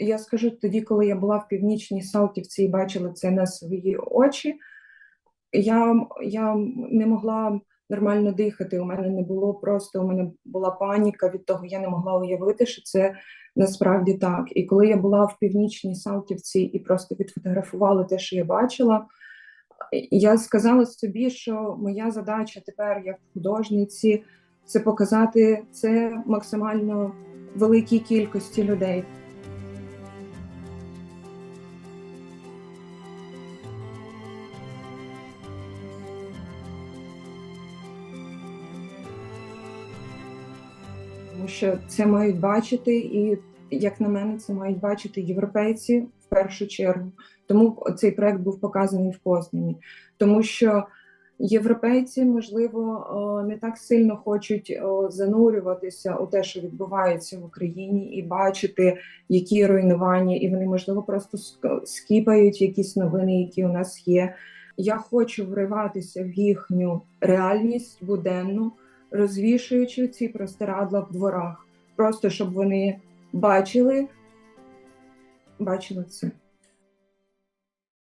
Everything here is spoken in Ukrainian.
Я скажу тоді, коли я була в північній Салтівці і бачила це на свої очі, я, я не могла нормально дихати. У мене не було просто, у мене була паніка від того, я не могла уявити, що це насправді так. І коли я була в північній Салтівці і просто відфотографувала те, що я бачила, я сказала собі, що моя задача тепер, як художниці, це показати це максимально великій кількості людей. Тому що це мають бачити, і як на мене, це мають бачити європейці в першу чергу. Тому цей проект був показаний в Познані, тому що європейці, можливо, не так сильно хочуть занурюватися у те, що відбувається в Україні, і бачити, які руйнування, і вони можливо просто ск- скіпають якісь новини, які у нас є. Я хочу вриватися в їхню реальність буденну, розвішуючи ці простирадла в дворах, просто щоб вони бачили, бачили це.